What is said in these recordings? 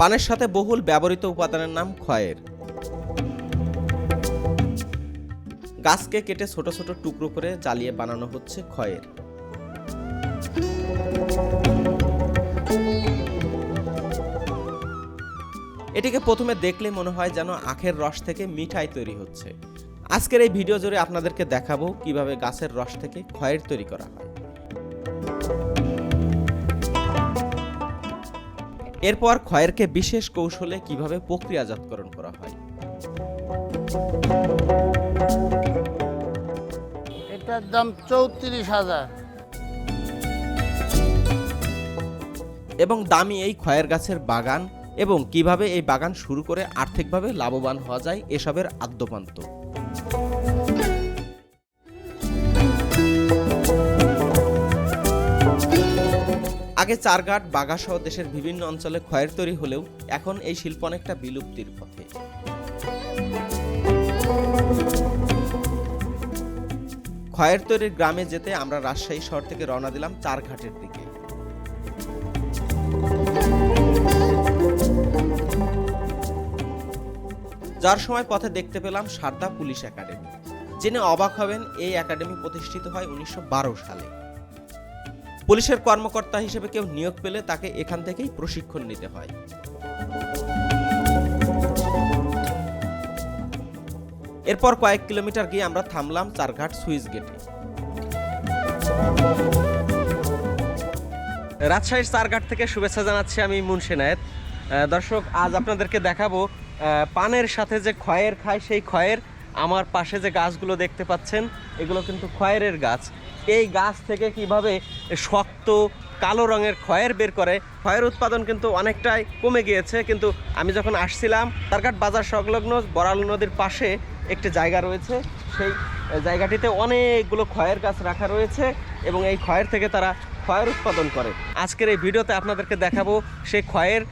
পানের সাথে বহুল ব্যবহৃত উপাদানের নাম খয়ের গাছকে কেটে ছোট ছোট টুকরো করে জ্বালিয়ে বানানো হচ্ছে খয়ের এটিকে প্রথমে দেখলে মনে হয় যেন আখের রস থেকে মিঠাই তৈরি হচ্ছে। আজকের এই ভিডিও জুড়ে আপনাদেরকে দেখাবো কীভাবে গাছের রস থেকে খয়ের তৈরি করা হয়। এরপর খয়েরকে বিশেষ কৌশলে কীভাবে প্রক্রিয়াজাতকরণ করা হয়? এটার দাম চৌত্রিশ হাজার। এবং দামি এই খয়ের গাছের বাগান এবং কীভাবে এই বাগান শুরু করে আর্থিকভাবে লাভবান হওয়া যায় এসবের আদ্যপান্ত। আগে চারঘাট বাগাসহ দেশের বিভিন্ন অঞ্চলে ক্ষয়ের তৈরি হলেও এখন এই শিল্প অনেকটা বিলুপ্তির পথে। খয়ের তৈরির গ্রামে যেতে আমরা রাজশাহী শহর থেকে রওনা দিলাম চারঘাটের দিকে। যার সময় পথে দেখতে পেলাম সারদা পুলিশ একাডেমি। জেনে অবাক হবেন, এই একাডেমি প্রতিষ্ঠিত হয় উনিশশো বারো সালে। পুলিশের কর্মকর্তা হিসেবে কেউ নিয়োগ পেলে তাকে এখান থেকেই প্রশিক্ষণ নিতে হয়। এরপর কয়েক কিলোমিটার গিয়ে আমরা থামলাম চারঘাট সুইচ গেটে। রাজশাহীর চারঘাট থেকে শুভেচ্ছা জানাচ্ছি আমি মুন্সি নায়েত আহ, দর্শক আজ আপনাদেরকে দেখাবো পানের সাথে যে ক্ষয়ের খায় সেই খয়ের আমার পাশে যে গাছগুলো দেখতে পাচ্ছেন, এগুলো কিন্তু খয়েরের গাছ। এই গাছ থেকে কীভাবে শক্ত কালো রঙের খয়ের বের করে, খয়ের উৎপাদন কিন্তু অনেকটাই কমে গিয়েছে। কিন্তু আমি যখন আসছিলাম তারকাট বাজার সংলগ্ন বরাল নদীর পাশে একটি জায়গা রয়েছে। সেই জায়গাটিতে অনেকগুলো খয়ের গাছ রাখা রয়েছে এবং এই খয়ের থেকে তারা খয়ের উৎপাদন করে। আজকের এই ভিডিওতে আপনাদেরকে দেখাবো সেই খয়ের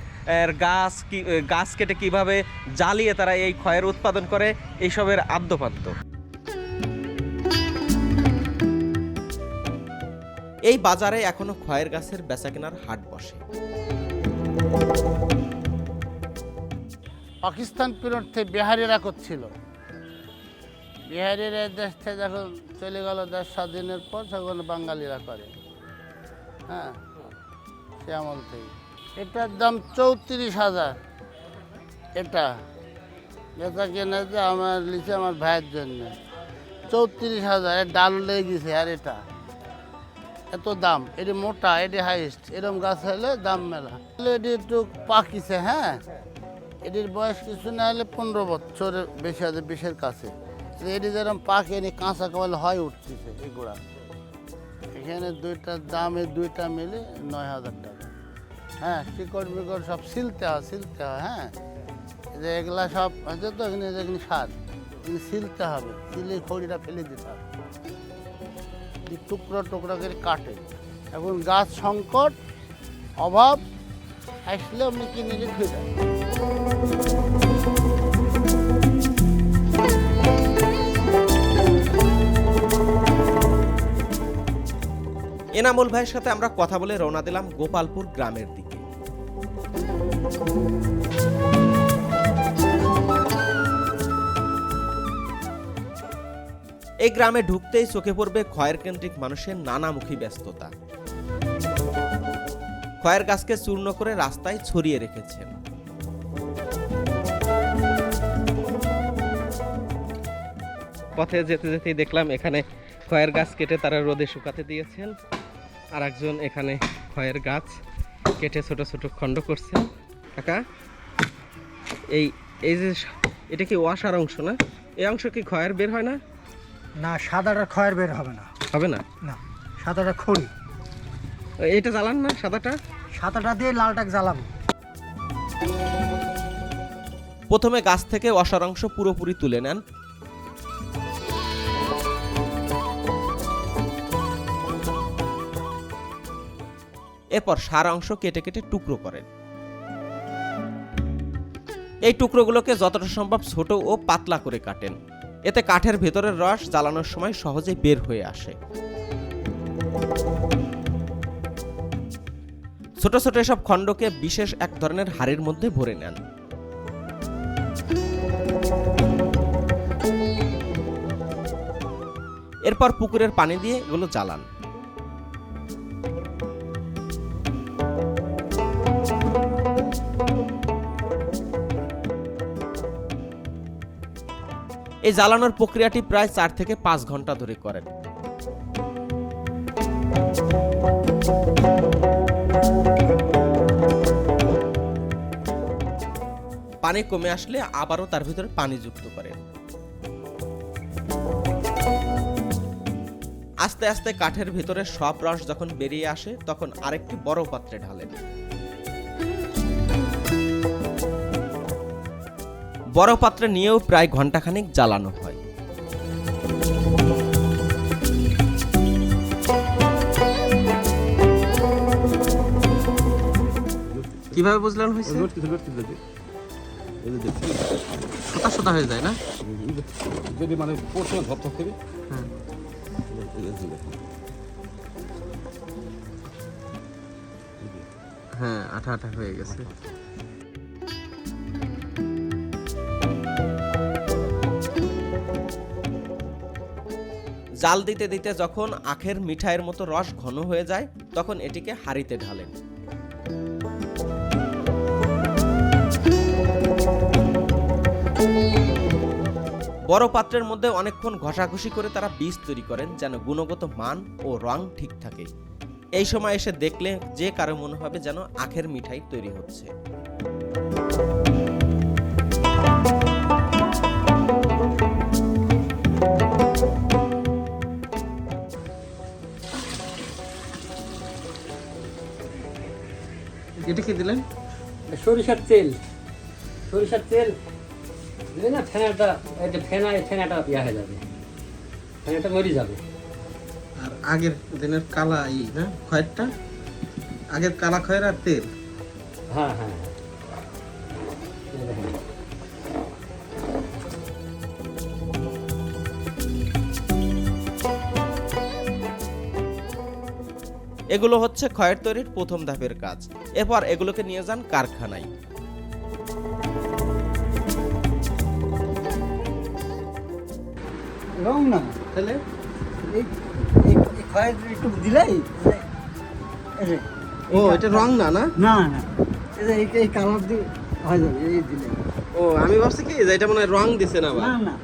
গাছ কি গাছ কেটে কীভাবে জ্বালিয়ে তারা এই ক্ষয়ের উৎপাদন করে এইসবের আদ্যপাদ্য এই বাজারে এখনও খয়ের গাছের বেচা বেচাকেনার হাট বসে। পাকিস্তান পিরিয়ড বিহারিরা করছিল। বিহারিরা দেশ থেকে যখন চলে গেল দেশ স্বাধীনের পর তখন বাঙালিরা করে। হ্যাঁ? সে আমল থেকে। এটার দাম চৌত্রিশ হাজার। এটা। এটা কেনে যে আমার লিখে আমার ভাইয়ের জন্য। চৌত্রিশ হাজার ডাল লেগে গেছে আর এটা। এত দাম, এটি মোটা, এটি হাইস্ট এরকম গাছ হলে দাম মেলা। এটি একটু পাকিছে হ্যাঁ? এটির বয়স কিছু না হলে পনেরো বছরের বেশি আছে বিশের কাছে। এটি যেরকম পাকে এনে কাঁচা কমাল হয় উঠতেছে, এগুলা। এখানে দুইটার দাম দুইটা মিলে নয় হাজার টাকা। হ্যাঁ শিকড় বিকড় সব সিলতে হয় সিলতে হয় হ্যাঁ। যে এগুলা সব হচ্ছে তো এখানে যেগুলি সার। এগুলি সিলতে হবে, সিলে খড়িটা ফেলে দিতে হবে। দিয়ে টুকরো টুকরো করে কাটে। এখন গাছ সংকট, অভাব আসলে আপনি কিনে রেখে খেয়ে এনামুল ভাইয়ের সাথে আমরা কথা বলে রওনা দিলাম গোপালপুর গ্রামের দিকে। এই গ্রামে ঢুকতেই চোখে পড়বে খয়ের কেন্দ্রিক মানুষের নানামুখী ব্যস্ততা। খয়ের গাছকে চূর্ণ করে রাস্তায় ছড়িয়ে রেখেছেন। পথে যেতে যেতেই দেখলাম এখানে খয়ের গাছ কেটে তারা রোদে শুকাতে দিয়েছেন। আর একজন এখানে খয়ের গাছ কেটে ছোট ছোট খণ্ড করছেন কাকা এই এই যে এটা কি ওয়াশার অংশ না? এই অংশ কি খয়ের বের হয় না? না সাদাটা খয়ের বের হবে না। হবে না? না সাদাটা খড়ি। এটা জ্বালান না সাদাটা? সাদাটা দিয়ে লালটাক জ্বালাবো। প্রথমে গাছ থেকে ওয়াশার অংশ পুরোপুরি তুলে নেন। এরপর সার অংশ কেটে কেটে টুকরো করেন। এই টুকরোগুলোকে যতটা সম্ভব ছোট ও পাতলা করে কাটেন। এতে কাঠের ভেতরের রস জ্বালানোর সময় সহজে বের হয়ে আসে। ছোট ছোট এসব খণ্ডকে বিশেষ এক ধরনের হাড়ির মধ্যে ভরে নেন। এরপর পুকুরের পানি দিয়ে এগুলো জ্বালান। এই জ্বালানোর প্রক্রিয়াটি প্রায় চার থেকে পাঁচ ঘণ্টা ধরে করেন। পানি কমে আসলে আবারও তার ভিতরে পানি যুক্ত করেন আস্তে আস্তে কাঠের ভিতরে সব রস যখন বেরিয়ে আসে, তখন আরেকটি বড় পাত্রে ঢালেন। বড় পাত্রে নিয়েও প্রায় ঘন্টাখানিক জ্বালানো হয়। কীভাবে বুঝলেন হয়েছে? সোতা সোতা হয়ে যায় না? যদি মানে পড়ছে ধপ ধপ করে। হ্যাঁ। হ্যাঁ আঠা আঠা হয়ে গেছে। জাল দিতে দিতে যখন আখের মিঠাইয়ের মতো রস ঘন হয়ে যায়, তখন এটিকে হাঁড়িতে ঢালেন। বড় পাত্রের মধ্যে অনেকক্ষণ ঘষাঘষি করে তারা বীজ তৈরি করেন যেন গুণগত মান ও রং ঠিক থাকে। এই সময় এসে দেখলে যে কারও মনে হবে যেন আখের মিঠাই তৈরি হচ্ছে। এটা কি দিলেন? সরিষার তেল। সরিষার তেল দিলে না ফেনাটা এই যে ফেনা এই ফেনাটা ইয়া হয়ে যাবে। ফেনাটা মরে যাবে। আর আগের দিনের কালা ই না খয়েরটা? আগের কালা খয়ের আর তেল? হ্যাঁ হ্যাঁ হ্যাঁ। এগুলো হচ্ছে খয়ের তৈরির প্রথম ধাপের কাজ। এরপর এগুলোকে নিয়ে যান কারখানায়। রং না তাহলে এই খয়ের একটু দিলাই এই যে, ও এটা রং না না? না না। এই কালার দিয়ে হয়ে যাবে এই দিলে। ও আমি ভাবছি কি যে এটা মনে হয় রং দিছে না না না।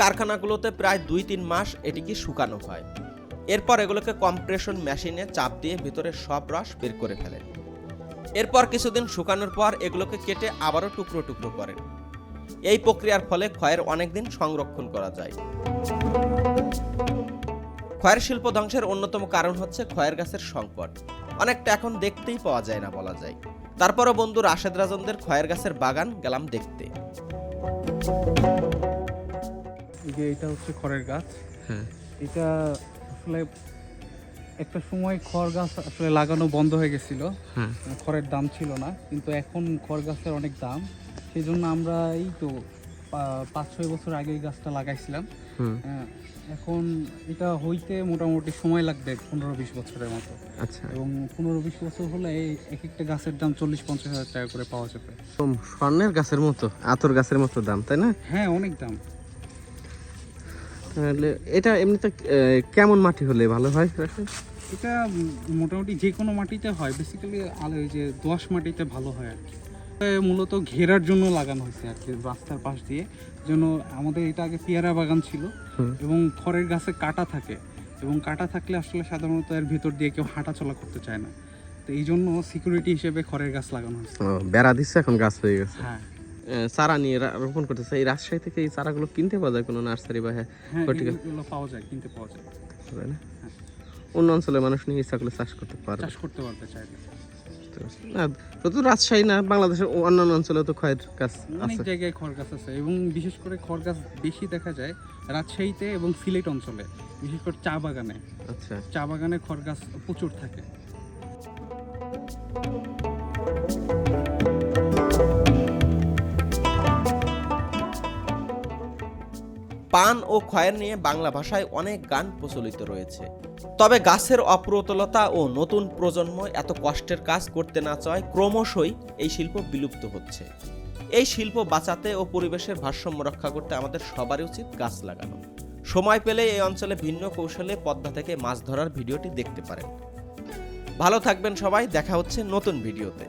কারখানাগুলোতে প্রায় দুই তিন মাস এটিকে শুকানো হয়। এরপর এগুলোকে কম্প্রেশন মেশিনে চাপ দিয়ে ভিতরে সব রস বের করে ফেলেন এরপর কিছুদিন শুকানোর পর এগুলোকে কেটে আবারও টুকরো টুকরো করেন এই প্রক্রিয়ার ফলে ক্ষয়ের অনেক দিন সংরক্ষণ করা যায়। ক্ষয়ের শিল্প ধ্বংসের অন্যতম কারণ হচ্ছে ক্ষয়ের গাছের সংকট। অনেকটা এখন দেখতেই পাওয়া যায় না বলা যায়। তারপরও বন্ধু রাশেদ রাজনদের ক্ষয়ের গাছের বাগান গেলাম দেখতে। এই যে এটা হচ্ছে খড়ের গাছ। হ্যাঁ। এটা আসলে একটা সময় খড় গাছ আসলে লাগানো বন্ধ হয়ে গেছিল। হ্যাঁ। খড়ের দাম ছিল না কিন্তু এখন খড় গাছের অনেক দাম। সেই জন্য আমরা এই তো পাঁচ ছয় বছর আগে এই গাছটা লাগাইছিলাম। হ্যাঁ, এখন এটা হইতে মোটামুটি সময় লাগবে পনেরো বিশ বছরের মতো। আচ্ছা। এবং পনেরো বিশ বছর হলে এই এক একটা গাছের দাম চল্লিশ পঞ্চাশ হাজার টাকা করে পাওয়া যাবে। স্বর্ণের গাছের মতো আতর গাছের মতো দাম তাই না? হ্যাঁ অনেক দাম। এটা এমনিতে কেমন মাটি হলে ভালো হয়? এটা মোটামুটি যে কোনো মাটিতে হয়। বেসিক্যালি যে দোআঁশ মাটিতে ভালো হয় আর কি। মূলত ঘেরার জন্য লাগানো হয়েছে আর কি রাস্তার পাশ দিয়ে। যেন আমাদের এটা আগে পেয়ারা বাগান ছিল এবং খড়ের গাছে কাটা থাকে। এবং কাটা থাকলে আসলে সাধারণত এর ভেতর দিয়ে কেউ হাঁটাচলা করতে চায় না। তো এই জন্য সিকিউরিটি হিসেবে খড়ের গাছ লাগানো হয়েছে। বেড়া দিচ্ছে এখন গাছ হয়ে গেছে। হ্যাঁ। চারা নিয়ে রোপণ করতেছে। এই রাজশাহী থেকে এই চারাগুলো কিনতে পাওয়া যায় কোনো নার্সারি বা হ্যাঁ হ্যাঁ পাওয়া যায় কিনতে পাওয়া যায়। না? অন্য অঞ্চলের মানুষ নিয়ে ইচ্ছা করলে চাষ করতে পারবে। চাষ করতে পারবে চাইলে। না শুধু রাজশাহী না বাংলাদেশের অন্যান্য অঞ্চলে তো খয়ের গাছ অনেক জায়গায় খড় গাছ আছে এবং বিশেষ করে খড় গাছ বেশি দেখা যায় রাজশাহীতে এবং সিলেট অঞ্চলে বিশেষ করে চা বাগানে। আচ্ছা। চা বাগানে খড় গাছ প্রচুর থাকে। পান ও খয়ের নিয়ে বাংলা ভাষায় অনেক গান প্রচলিত রয়েছে। তবে গাছের অপ্রতুলতা ও নতুন প্রজন্ম এত কষ্টের কাজ করতে না চায়, ক্রমশই এই শিল্প বিলুপ্ত হচ্ছে। এই শিল্প বাঁচাতে ও পরিবেশের ভারসাম্য রক্ষা করতে আমাদের সবারই উচিত গাছ লাগানো। সময় পেলে এই অঞ্চলে ভিন্ন কৌশলে পদ্মা থেকে মাছ ধরার ভিডিওটি দেখতে পারেন। ভালো থাকবেন সবাই, দেখা হচ্ছে নতুন ভিডিওতে।